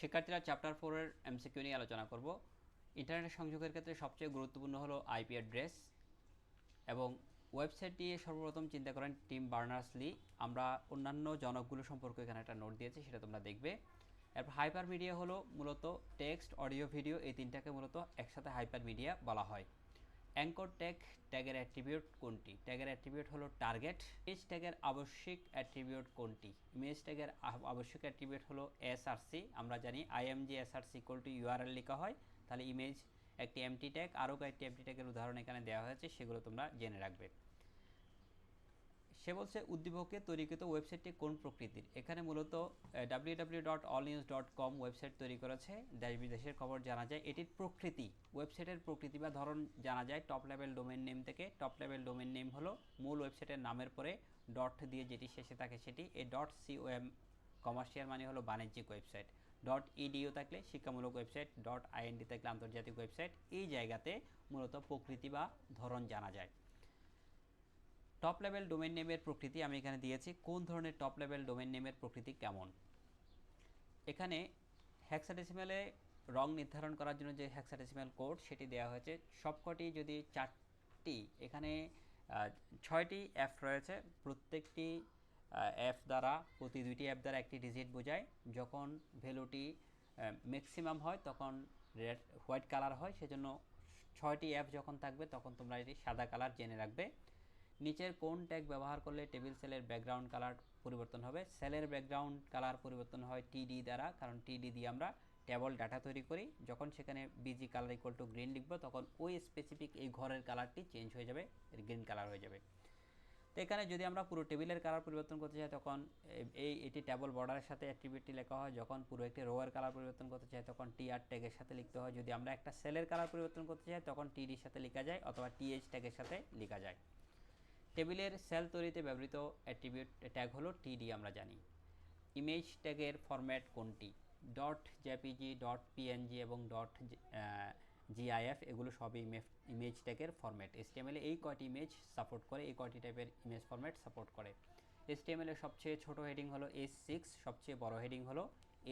শিক্ষার্থীরা চ্যাপ্টার ফোরের এমসিকিউ নিয়ে আলোচনা করব। ইন্টারনেট সংযোগের ক্ষেত্রে সবচেয়ে গুরুত্বপূর্ণ হলো আইপি অ্যাড্রেস এবং ওয়েবসাইট নিয়ে সর্বপ্রথম চিন্তা করেন টিম বার্নার্স লি আমরা অন্যান্য জনকগুলো সম্পর্কে এখানে একটা নোট দিয়েছি, সেটা তোমরা দেখবে। এরপর হাইপার মিডিয়া হলো মূলত টেক্সট অডিও ভিডিও এই তিনটাকে মূলত একসাথে হাইপার মিডিয়া বলা হয়। অ্যাঙ্কর ট্যাগ, ট্যাগের অ্যাট্রিবিউট কোনটি? ট্যাগের অ্যাট্রিবিউট হলো টার্গেট। ইমেজ ট্যাগের আবশ্যিক অ্যাট্রিবিউট কোনটি? ইমেজ ট্যাগের আবশ্যিক অ্যাট্রিবিউট হলো এসআরসি। আমরা জানি IMG SRC equal to URL লেখা হয়। তাহলে ইমেজ একটি এমটি ট্যাগ আরও কয়েকটি এমটি ট্যাগের উদাহরণ এখানে দেওয়া হয়েছে, সেগুলো তোমরা জেনে রাখবে। সে বলছে, উদ্দীপকে তৈরিকৃত ওয়েবসাইটটি কোন প্রকৃতির? এখানে মূলত W dot all news dot com website তৈরি করেছে। দেশ বিদেশের খবর জানা যায়, এটির প্রকৃতি। ওয়েবসাইটের প্রকৃতি বা ধরন জানা যায় টপ লেভেল ডোমেন নেম থেকে টপ লেভেল ডোমেন নেম হলো, মূল ওয়েবসাইটের নামের পরে ডট দিয়ে যেটি শেষে থাকে সেটি, এই ডট সিওএম কমার্শিয়াল মানে হলো বাণিজ্যিক ওয়েবসাইট। ডট ইডিও থাকলে শিক্ষামূলক ওয়েবসাইট ডট আইএনডি থাকলে আন্তর্জাতিক ওয়েবসাইট, এই জায়গাতে মূলত প্রকৃতি বা ধরন জানা যায়। টপ লেভেল ডোমেন নেমের প্রকৃতি আমি এখানে দিয়েছি। কোন ধরনের টপ লেভেল ডোমেন নেমের প্রকৃতি কেমন? এখানে হ্যাক্সাডেসিমেলে রং নির্ধারণ করার জন্য যে হ্যাক্সাডেসিমেল কোড সেটি দেওয়া হয়েছে। সবকটি যদি চারটি, এখানে ছয়টি অ্যাপ রয়েছে। প্রত্যেকটি অ্যাপ দ্বারা, প্রতি দুইটি অ্যাপ দ্বারা একটি ডিজিট বোঝায়। যখন ভ্যালুটি ম্যাক্সিমাম হয়, তখন রেড হোয়াইট কালার হয়। সেজন্য ছয়টি অ্যাপ যখন থাকবে, তখন তোমরা এটি সাদা কালার জেনে রাখবে। নিচের কোন ট্যাগ ব্যবহার করলে টেবিল সেলের ব্যাকগ্রাউন্ড কালার পরিবর্তন হবে? সেলের ব্যাকগ্রাউন্ড কালার পরিবর্তন হয় টিডি দ্বারা, কারণ টিডি দিয়ে আমরা টেবল ডাটা তৈরি করি। যখন সেখানে BG colour equal to green লিখব, তখন ওই স্পেসিফিক এই ঘরের কালারটি চেঞ্জ হয়ে যাবে গ্রিন কালার হয়ে যাবে। তো এখানে যদি আমরা পুরো টেবিলের কালার পরিবর্তন করতে চাই, তখন এই, এটি টেবল বর্ডারের সাথে অ্যাট্রিবিউটটি লেখা হয়। যখন পুরো একটি রোয়ের কালার পরিবর্তন করতে চাই, তখন টি আর ট্যাগের সাথে লিখতে হয়। যদি আমরা একটা সেলের কালার পরিবর্তন করতে চাই, তখন টিডির সাথে লেখা যায়, অথবা টিএইচ ট্যাগের সাথে লেখা যায়। টেবিলের সেল তৈরিতে ব্যবহৃত অ্যাট্রিবিউট ট্যাগ হলো টিডি আমরা জানি। ইমেজ ট্যাগের ফরম্যাট কোনটি? ডট জেপিজি, ডট পিএনজি এবং ডট জিআইএফ এগুলো সবই ইমেজ ট্যাগের ফরম্যাট। এসটিএমএল এই কয়টি ইমেজ সাপোর্ট করে, এই কয়টি টাইপের ইমেজ ফরম্যাট সাপোর্ট করে? এসটিএমএল এর সবচেয়ে ছোট হেডিং হলো এইচ সিক্স, সবচেয়ে বড় হেডিং হলো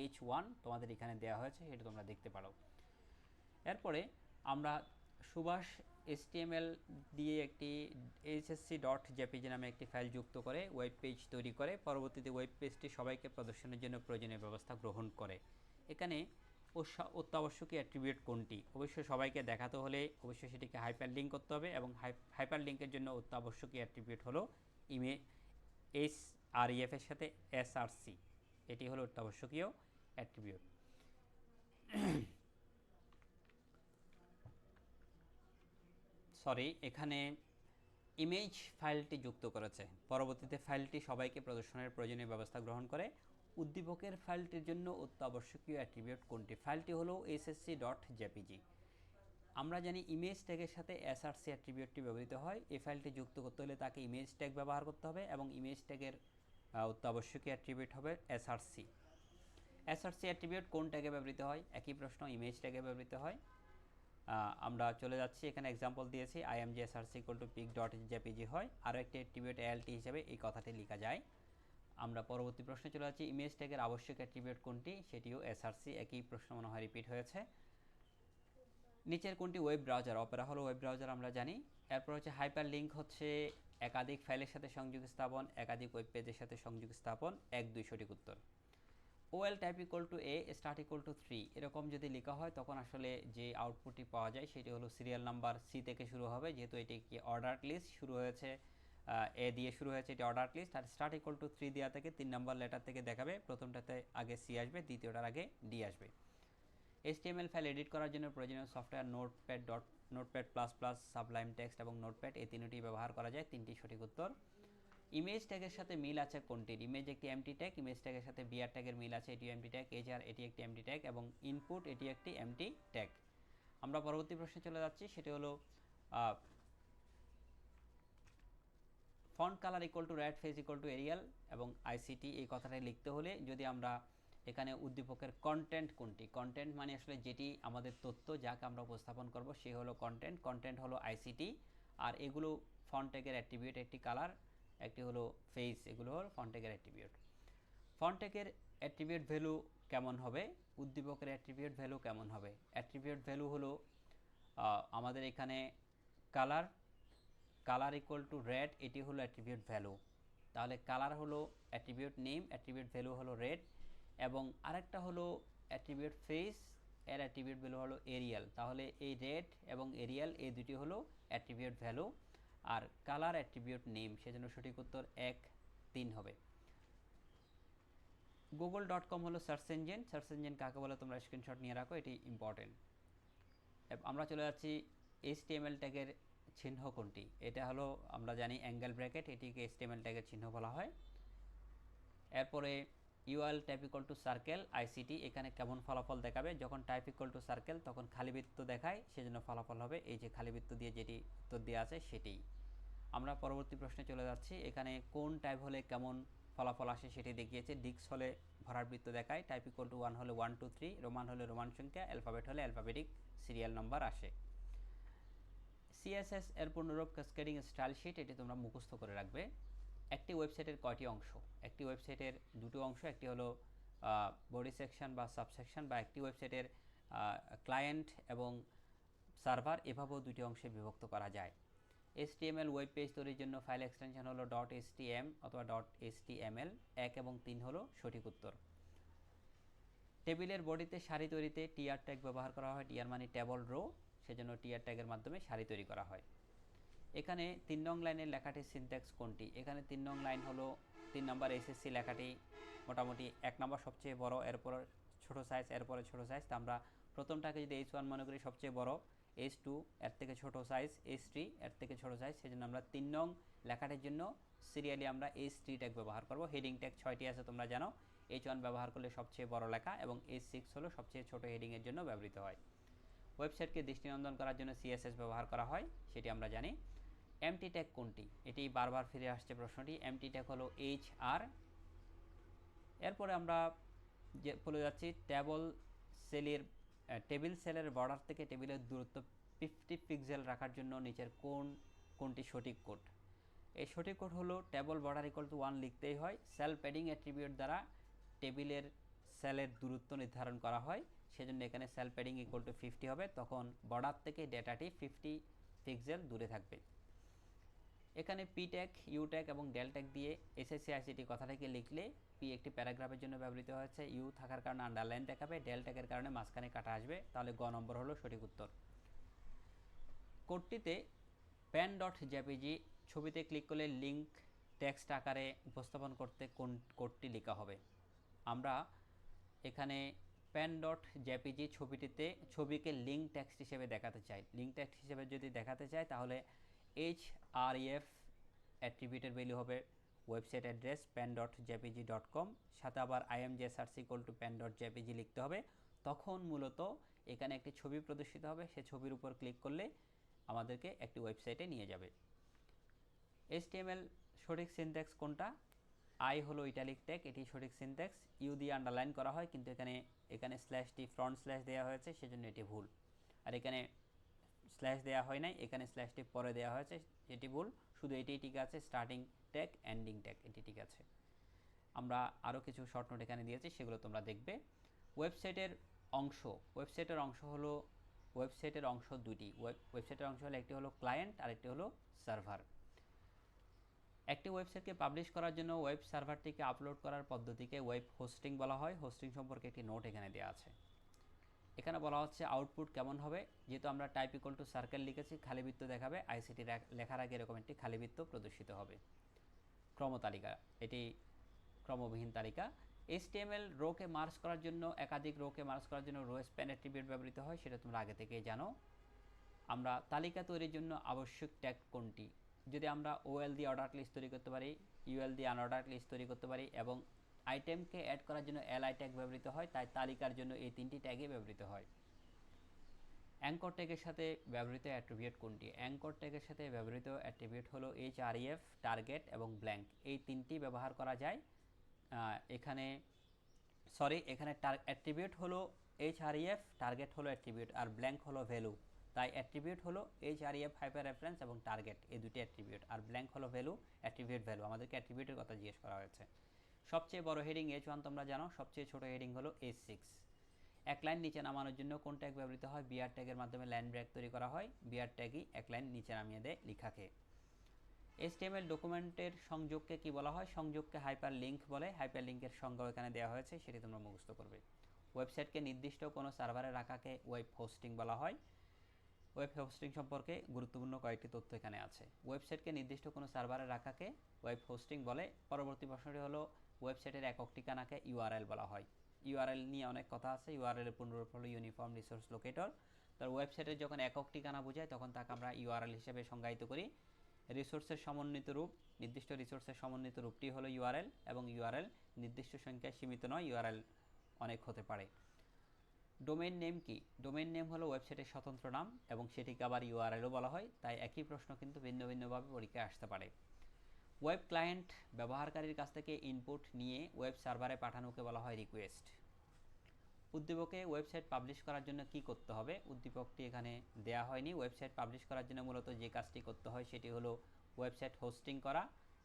এইচ ওয়ান, তোমাদের এখানে দেওয়া হয়েছে এটা তোমরা দেখতে পারো। এরপরে আমরা সুভাষ এসটিএমএল দিয়ে একটি এইচএসসি ডট জেপিজি নামে একটি ফাইল যুক্ত করে ওয়েব পেজ তৈরি করে, পরবর্তীতে ওয়েব পেজটি সবাইকে প্রদর্শনের জন্য প্রয়োজনীয় ব্যবস্থা গ্রহণ করে। এখানে অত্যাবশ্যকীয় অ্যাট্রিবিউট কোনটি? অবশ্যই সবাইকে দেখাতে হলে অবশ্যই সেটিকে হাইপার লিঙ্ক করতে হবে এবং হাইপার লিঙ্কের জন্য অত্যাবশ্যকীয় অ্যাট্রিবিউট হলো ইমে এস আর এর সাথে এস আর সি এটি হলো অত্যাবশ্যকীয় অ্যাট্রিবিউট সরি, এখানে ইমেজ ফাইলটি যুক্ত করেছে। পরবর্তীতে ফাইলটি সবাইকে প্রদর্শনের প্রয়োজনীয় ব্যবস্থা গ্রহণ করে। উদ্দীপকের ফাইলটির জন্য অত্যাবশ্যকীয় অ্যাট্রিবিউট কোনটি? ফাইলটি হলো এসএসসি ডট জেপিজি আমরা জানি ইমেজ ট্যাগের সাথে এসআরসি অ্যাট্রিবিউটটি ব্যবহৃত হয়। এই ফাইলটি যুক্ত করতে হলে তাকে ইমেজ ট্যাগ ব্যবহার করতে হবে এবং ইমেজ ট্যাগের অত্যাবশ্যকীয় অ্যাট্রিবিউট হবে এসআরসি এসআরসি অ্যাট্রিবিউট কোন ট্যাগে ব্যবহৃত হয়? একই প্রশ্ন ইমেজ ট্যাগে ব্যবহৃত হয়। আমরা চলে যাচ্ছি। এখানে এক্সাম্পল দিয়েছি IMG SRC equal to pic dot JPG হয়। আরও একটি অ্যাট্রিবিউট এলটি হিসেবে এই কথাটি লেখা যায়। আমরা পরবর্তী প্রশ্নে চলে যাচ্ছি ইমেজ ট্যাগের আবশ্যক অ্যাট্রিবিউট কোনটি? সেটিও এসআরসি একই প্রশ্ন মনে হয় রিপিট হয়েছে। নিচের কোনটি? ওয়েব ব্রাউজার অপেরা হলো ওয়েব ব্রাউজার আমরা জানি। এরপর হচ্ছে হাইপার লিঙ্ক হচ্ছে একাধিক ফাইলের সাথে সংযোগ স্থাপন, একাধিক ওয়েব পেজের সাথে সংযোগ স্থাপন, এক দুই সঠিক উত্তর। OL type equal to A start equal to three এরকম যদি লেখা হয়, তখন আসলে যে আউটপুটটি পাওয়া যায়, সেটি হলো সিরিয়াল নাম্বার সি থেকে শুরু হবে। যেহেতু এটি একটি অর্ডার লিস্ট শুরু হয়েছে এ দিয়ে শুরু হয়েছে এটি অর্ডার লিস্ট আর স্টার্ট ইকুয়াল টু থ্রি দেওয়া থেকে তিন নম্বর লেটার থেকে দেখাবে। প্রথমটাতে আগে সি আসবে, দ্বিতীয়টার আগে ডি আসবে। HTML ফাইল এডিট করার জন্য প্রয়োজনীয় software notepad dot notepad plus plus sublime text এবং নোটপ্যাড এই তিনটি ব্যবহার করা যায়। তিনটি সঠিক উত্তর। ইমেজ ট্যাগের সাথে মিল আছে কোনটির? ইমেজ একটি এমটি ট্যাগ ইমেজ ট্যাগের সাথে বিআর ট্যাগের মিল আছে এটি এমটি ট্যাগ এইচআর এটি একটি এমটি ট্যাগ এবং ইনপুট এটি একটি এমটি ট্যাগ আমরা পরবর্তী প্রশ্নে চলে যাচ্ছি, সেটি হলো font colour equal to red face equal to Arial এবং আইসিটি এই কথাটা লিখতে হলে যদি আমরা এখানে উদ্দীপকের কন্টেন্ট কোনটি? কন্টেন্ট মানে আসলে যেটি আমাদের তথ্য যাকে আমরা উপস্থাপন করব, সে হলো কন্টেন্ট কন্টেন্ট হলো আইসিটি আর এগুলো ফন্টেকের অ্যাট্রিবিউট একটি কালার একটি হলো ফেস এগুলো হলো ফন্টেকের অ্যাট্রিবিউট ফন্টেকের অ্যাট্রিবিউট ভ্যালু কেমন হবে? উদ্দীপকের অ্যাট্রিবিউট ভ্যালু কেমন হবে? অ্যাট্রিবিউট ভ্যালু হলো আমাদের এখানে colour colour equal to red এটি হলো অ্যাট্রিবিউট ভ্যালু তাহলে কালার হলো অ্যাট্রিবিউট নেম অ্যাট্রিবিউট ভ্যালু হলো রেড এবং আরেকটা হলো অ্যাট্রিবিউট ফেস এর অ্যাট্রিবিউট ভ্যালু হলো এরিয়াল তাহলে এই রেড এবং এরিয়াল এই দুটি হলো অ্যাট্রিবিউট ভ্যালু আর কালার অ্যাট্রিবিউট নেম সেজন্য সঠিক উত্তর এক তিন হবে। গুগল ডট কম হলো সার্চ ইঞ্জিন সার্চ ইঞ্জিন কাকে বলে তোমরা স্ক্রিনশট নিয়ে রাখো, এটি ইম্পর্টেন্ট আমরা চলে যাচ্ছি এইচটিএমএল ট্যাগের চিহ্ন কোনটি? এটা হলো, আমরা জানি অ্যাঙ্গেল ব্র্যাকেট এটিকে এইচটিএমএল ট্যাগের চিহ্ন বলা হয়। এরপরে UL type equal to circle ICT এখানে কেমন ফলাফল দেখাবে? যখন টাইপ ইকুয়াল টু সার্কেল তখন খালি বৃত্ত দেখায়, সেজন্য ফলাফল হবে এই যে খালি বৃত্ত দিয়ে যেটি উত্তর দেওয়া আছে সেটি। আমরা পরবর্তী প্রশ্নে চলে যাচ্ছি। এখানে কোন টাইপ হলে কেমন ফলাফল আসে সেটি দেখিয়েছে। ডিক্স হলে ভরার বৃত্ত দেখায়। টাইপ ইকুয়াল টু ওয়ান হলে ওয়ান টু থ্রি রোমান হলে রোমান সংখ্যা। অ্যালফাবেট হলে অ্যালফাবেটিক সিরিয়াল নম্বর আসে। সিএসএস এর পূর্ণরূপ কাস্কেডিং স্টাইল শিট এটি তোমরা মুখস্থ করে রাখবে। একটি ওয়েবসাইটের কয়টি অংশ? একটি ওয়েবসাইটের দুটো অংশ, একটি হলো বডি সেকশন বা সাবসেকশন বা একটি ওয়েবসাইটের ক্লায়েন্ট এবং সার্ভার এভাবেও দুটি অংশে বিভক্ত করা যায়। HTML ওয়েব পেজ তৈরির জন্য ফাইল এক্সটেনশন হলো. ডট এসটিএম অথবা. ডট এসটিএমএল এক এবং তিন হলো সঠিক উত্তর। টেবিলের বডিতে সারি তৈরিতে টিআর ট্যাগ ব্যবহার করা হয় টিআর মানে টেবল রো সেজন্য টিআর ট্যাগের মাধ্যমে সারি তৈরি করা হয়। এখানে তিন নং লাইনের লেখাটির সিনট্যাক্স কোনটি? এখানে তিন নং লাইন হলো তিন নম্বর এসএসসি লেখাটি, মোটামুটি এক নম্বর সবচেয়ে বড়, এরপর ছোট সাইজ এরপরে ছোট সাইজ তা আমরা প্রথমটাকে যদি এইচ ওয়ান মনে করি, সবচেয়ে বড় এইচ টু এর থেকে ছোট সাইজ এইচ থ্রি এর থেকে ছোট সাইজ সেজন্য আমরা তিন নং লেখাটির জন্য সিরিয়ালি আমরা এইচ থ্রি ট্যাগ ব্যবহার করব। হেডিং ট্যাগ ছয়টি আছে, তোমরা জানো। এইচ ওয়ান ব্যবহার করলে সবচেয়ে বড় লেখা এবং এইচ সিক্স হলো সবচেয়ে ছোট হেডিংয়ের জন্য ব্যবহৃত হয়। ওয়েবসাইটকে দৃষ্টিনন্দন করার জন্য সিএসএস ব্যবহার করা হয়, সেটি আমরা জানি। এমটি ট্যাগ কোনটি? এটি বারবার ফিরে আসছে প্রশ্নটি। এমটি ট্যাগ হলো এইচ আর এরপরে আমরা যে, বলে যাচ্ছি টেবল সেলের টেবিল সেলের বর্ডার থেকে টেবিলের দূরত্ব ফিফটি পিক্সেল রাখার জন্য নিচের কোন কোনটি সঠিক কোড। এই সঠিক কোড হলো table border equal to one লিখতেই হয়। সেল প্যাডিং অ্যাট্রিবিউট দ্বারা টেবিলের সেলের দূরত্ব নির্ধারণ করা হয়। সেজন্য এখানে cell padding equal to fifty হবে। তখন বর্ডার থেকে ডেটাটি ফিফটি পিক্সেল দূরে থাকবে। এখানে পি ট্যাগ ইউ ট্যাগ এবং ডেল ট্যাগ দিয়ে এসএসসি আইসিটি কথাটাকে লিখলে পি একটি প্যারাগ্রাফের জন্য ব্যবহৃত হয়েছে। ইউ থাকার কারণে আন্ডারলাইন দেখাবে ডেল ট্যাগের কারণে মাঝখানে কাটা আসবে। তাহলে গ নম্বর হলো সঠিক উত্তর। কোডটিতে প্যান ডট জেপিজি ছবিতে ক্লিক করলে লিঙ্ক টেক্সট আকারে উপস্থাপন করতে কোন কোডটি লেখা হবে। আমরা এখানে প্যান ডট জেপিজি ছবিটিতে ছবিকে লিঙ্ক টেক্সট হিসেবে দেখাতে চাই। লিঙ্ক টেক্সট হিসেবে যদি দেখাতে চাই তাহলে এইচ আর এফ অ্যাট্রিবিউটের ভ্যালু হবে website address pan dot JPG dot com সাথে আবার IMG search equal to pan dot JPG লিখতে হবে। তখন মূলত এখানে একটি ছবি প্রদর্শিত হবে, সে ছবির উপর ক্লিক করলে আমাদেরকে একটি ওয়েবসাইটে নিয়ে যাবে। এইচটিএমএল সঠিক সিনট্যাক্স কোনটা? আই হলো ইটালিক ট্যাগ এটি সঠিক সিনট্যাক্স ইউ দিয়ে আন্ডারলাইন করা হয়, কিন্তু এখানে এখানে স্ল্যাশটি ফ্রন্ট স্ল্যাশ দেওয়া হয়েছে, সেজন্য এটি ভুল। আর এখানে স্ল্যাশ দেওয়া হয় নাই, এখানে স্ল্যাশটি পরে দেওয়া হয়েছে, এটি ভুল। শুধু এটি ঠিক আছে স্টার্টিং ট্যাগ এন্ডিং ট্যাগ এটি ঠিক আছে। আমরা আরও কিছু শর্ট নোট এখানে দিয়েছি, সেগুলো তোমরা দেখবে। ওয়েবসাইটের অংশ ওয়েবসাইটের অংশ হলো ওয়েবসাইটের অংশ দুটি ওয়েবসাইটের অংশ হলো একটি হলো ক্লায়েন্ট আর একটি হলো সার্ভার একটি ওয়েবসাইটকে পাবলিশ করার জন্য ওয়েব সার্ভারটিকে আপলোড করার পদ্ধতিকে ওয়েব হোস্টিং বলা হয়। হোস্টিং সম্পর্কে একটি নোট এখানে দেওয়া আছে। এখানে বলা হচ্ছে আউটপুট কেমন হবে? যেহেতু আমরা টাইপ ইকুয়াল টু সার্কেল লিখেছি, খালি বৃত্ত দেখাবে আইসিটি লেখার আগে এরকম একটি খালি বৃত্ত প্রদর্শিত হবে। ক্রমতালিকা এটি ক্রমবিহীন তালিকা। এইচটিএমএল রোকে মার্চ করার জন্য, একাধিক রোকে মার্চ করার জন্য রো স্প্যান অ্যাট্রিবিউট ব্যবহৃত হয়, সেটা তোমরা আগে থেকেই জানো। আমরা তালিকা তৈরির জন্য আবশ্যক ট্যাগ কোনটি? যদি আমরা ওএল দিয়ে অর্ডার লিস্ট তৈরি করতে পারি ইউএল দিয়ে আনঅর্ডার লিস্ট তৈরি করতে পারি এবং আইটেমকে অ্যাড করার জন্য এল আই ট্যাগ ব্যবহৃত হয়, তাই তালিকার জন্য এই তিনটি ট্যাগে ব্যবহৃত হয়। অ্যাঙ্কর ট্যাগের সাথে ব্যবহৃত অ্যাট্রিবিউট কোনটি? অ্যাঙ্কর ট্যাগের সাথে ব্যবহৃত অ্যাট্রিবিউট হলো এইচ আর এফ টার্গেট এবং ব্ল্যাঙ্ক এই তিনটি ব্যবহার করা যায় এখানে সরি এখানে অ্যাট্রিবিউট হলো এইচ আর এফ টার্গেট হলো অ্যাট্রিবিউট আর ব্ল্যাঙ্ক হলো ভ্যালু তাই অ্যাট্রিবিউট হলো H R F hyper reference এবং টার্গেট এই দুটি অ্যাট্রিবিউট আর ব্ল্যাঙ্ক হলো ভ্যালু অ্যাট্রিবিউট ভ্যালু আমাদেরকে অ্যাট্রিবিউটের কথা জিজ্ঞেস করা হয়েছে। সবচেয়ে বড় হেডিং এইচ ওয়ান তোমরা জানো, সবচেয়ে ছোট হেডিং হলো এইচ সিক্স এক লাইন নিচে নামানোর জন্য কোন ট্যাগ ব্যবহৃত হয়? বিআর ট্যাগের মাধ্যমে লাইন ব্রেক তৈরি করা হয়। বিআর ট্যাগই এক লাইন নিচে নামিয়ে দেয় লেখাকে। HTML ডকুমেন্টের সংযোগকে কি বলা হয়? সংযোগকে হাইপার লিঙ্ক বলে। হাইপার লিঙ্কের সংজ্ঞা এখানে দেওয়া হয়েছে, সেটি তোমরা মুখস্থ করবে। ওয়েবসাইটকে নির্দিষ্ট কোনো সার্ভারে রাখাকে ওয়েব হোস্টিং বলা হয়। ওয়েব হোস্টিং সম্পর্কে গুরুত্বপূর্ণ কয়েকটি তথ্য এখানে আছে। ওয়েবসাইটকে নির্দিষ্ট কোনো সার্ভারে রাখাকে ওয়েব হোস্টিং বলে। পরবর্তী প্রশ্নটি হলো ওয়েবসাইটের একক ঠিকানাকে ইউআরএল বলা হয়। ইউআরএল নিয়ে অনেক কথা আছে। ইউআরএল পুনরূপ হলো ইউনিফর্ম রিসোর্স লোকেটর। তার ওয়েবসাইটের যখন একক ঠিকানা বোঝায়, তখন তাকে আমরা ইউআরএল হিসেবে সংজ্ঞায়িত করি। রিসোর্সের সমন্বিত রূপ, নির্দিষ্ট রিসোর্সের সমন্বিত রূপটি হলো ইউআরএল এবং ইউআরএল নির্দিষ্ট সংখ্যায় সীমিত নয় ইউআরএল অনেক হতে পারে। ডোমেইন নেম কি? ডোমেইন নেম হলো ওয়েবসাইটের স্বতন্ত্র নাম এবং সেটিকে আবার ইউআরএলও বলা হয়। তাই একই প্রশ্ন কিন্তু ভিন্ন ভিন্নভাবে পরীক্ষায় আসতে পারে। ওয়েব ক্লায়েন্ট ব্যবহারকারীর কাছ থেকে ইনপুট নিয়ে ওয়েব সার্ভারে পাঠানোকে বলা হয় রিকোয়েস্ট উদ্দীপকে ওয়েবসাইট পাবলিশ করার জন্য কি করতে হবে? উদ্দীপকটি এখানে দেয়া হয়নি। ওয়েবসাইট পাবলিশ করার জন্য মূলত যে কাজটি করতে হয় সেটি হলো ওয়েবসাইট হোস্টিং করা,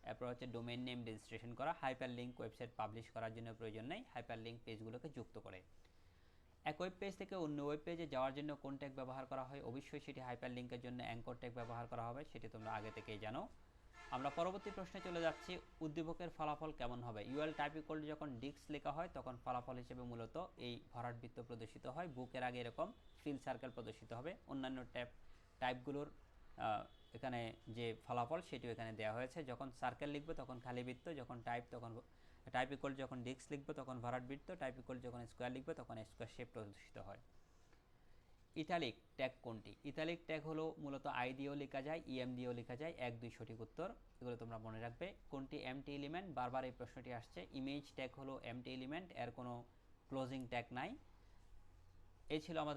এরপর হচ্ছে ডোমেইন নেম রেজিস্ট্রেশন করা হাইপার লিঙ্ক ওয়েবসাইট পাবলিশ করার জন্য প্রয়োজন নেই হাইপার লিঙ্ক পেজগুলোকে যুক্ত করে। এক ওয়েব পেজ থেকে অন্য ওয়েব পেজে যাওয়ার জন্য কোন ট্যাগ ব্যবহার করা হয়? অবশ্যই সেটি হাইপার লিঙ্কের জন্য অ্যাঙ্কর ট্যাগ ব্যবহার করা হবে, সেটি তোমরা আগে থেকেই জানো। আমরা পরবর্তী প্রশ্নে চলে যাচ্ছি, উদ্দীপকের ফলাফল কেমন হবে? ইউএল টাইপ ইকুয়াল যখন ডিক্স লেখা হয়, তখন ফলাফল হিসেবে মূলত এই ভরাট বৃত্ত প্রদর্শিত হয়। বুকের আগে এরকম ফিল সার্কেল প্রদর্শিত হবে। অন্যান্য ট্যাপ টাইপগুলোর এখানে যে ফলাফল, সেটিও এখানে দেওয়া হয়েছে। যখন সার্কেল লিখবে, তখন খালি বৃত্ত যখন টাইপ তখন টাইপ ইকুয়াল যখন ডিক্স লিখবে, তখন ভরাট বৃত্ত টাইপ ইকুয়াল যখন স্কোয়ার লিখবে, তখন স্কোয়ার শেপ প্রদর্শিত হয়। ইটালিক ট্যাগ কোনটি? ইতালিক ট্যাগ হলো মূলত আই দিয়েও লেখা যায়, ইএম দিয়েও লেখা যায়। এক, দুই সঠিক উত্তর, এগুলো তোমরা মনে রাখবে। কোনটি এমটি এলিমেন্ট বারবার এই প্রশ্নটি আসছে। ইমেজ ট্যাগ হলো এমটি এলিমেন্ট এর কোনো ক্লোজিং ট্যাগ নাই। এ ছিল আমাদের